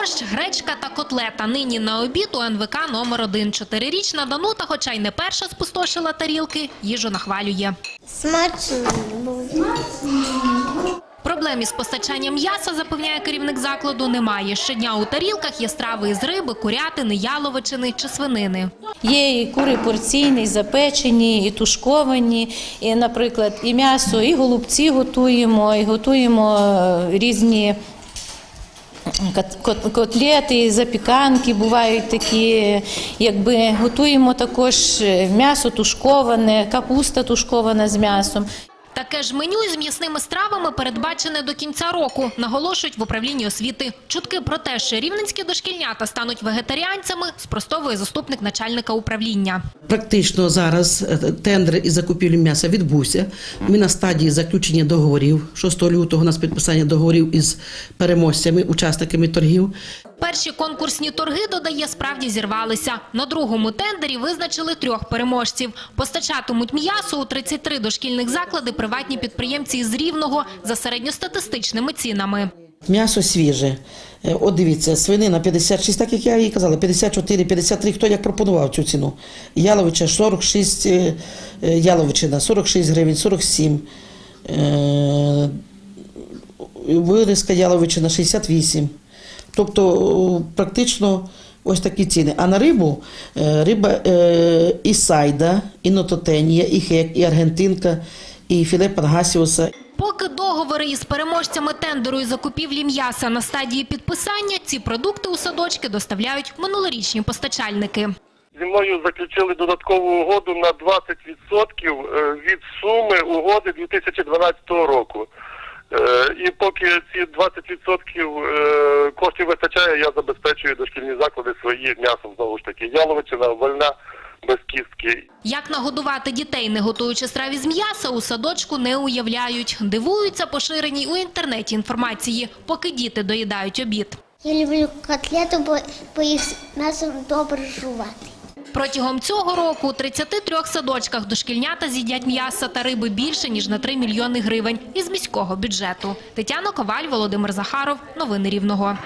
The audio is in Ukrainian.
борщ, гречка та котлета. Нині на обід у НВК номер один. Чотирирічна Данута, хоча й не перша спустошила тарілки, їжу нахвалює. Смачно. Проблем із постачанням м'яса, запевняє керівник закладу, немає. Щодня у тарілках є страви із риби, курятини, яловичини чи свинини. Є і кури порційні, і запечені, і тушковані, і, наприклад, і м'ясо, і голубці готуємо, і готуємо е, різні котлети, запіканки бувають такі. Якби готуємо також е, м'ясо тушковане, капуста тушкована з м'ясом. Таке ж меню із м'ясними стравами передбачене до кінця року, наголошують в управлінні освіти. Чутки про те, що рівненські дошкільнята стануть вегетаріанцями, спростовує заступник начальника управління. Практично зараз е, тендер із закупівлі м'яса відбувся. Ми на стадії заключення договорів. 6 лютого у нас підписання договорів із переможцями, учасниками торгів. Перші конкурсні торги, додає, справді зірвалися. На другому тендері визначили трьох переможців. Постачатимуть м'ясо у 33 дошкільних заклади приватні підприємці із Рівного за середньостатистичними цінами. М'ясо свіже. Е, От дивіться, свинина 56, так як я і казала, 54, 53, хто як пропонував цю ціну. Яловича 46, е, е, яловичина 46 гривень, 47. Е, Вирізка яловичина 68. Тобто практично ось такі ціни. А на рибу е, риба е, і сайда, і нототенія, і хек, і аргентинка, і філе пангасіуса, Поки договори із переможцями тендеру і закупівлі м'яса на стадії підписання, ці продукти у садочки доставляють минулорічні постачальники. Зі мною заключили додаткову угоду на 20% е, від суми угоди 2012 року. Е, І поки ці 20% е, вистачає, я забезпечую дошкільні заклади свої м'ясом знову ж таки. Яловичина, вольна, без кістки. Як нагодувати дітей, не готуючи страві з м'яса, у садочку не уявляють. Дивуються поширеній у інтернеті інформації, поки діти доїдають обід. Я люблю котлету, бо, бо їх м'ясом добре жувати. Протягом цього року у 33 садочках дошкільнята з'їдять м'яса та риби більше, ніж на 3 мільйони гривень із міського бюджету. Тетяна Коваль, Володимир Захаров. Новини Рівного.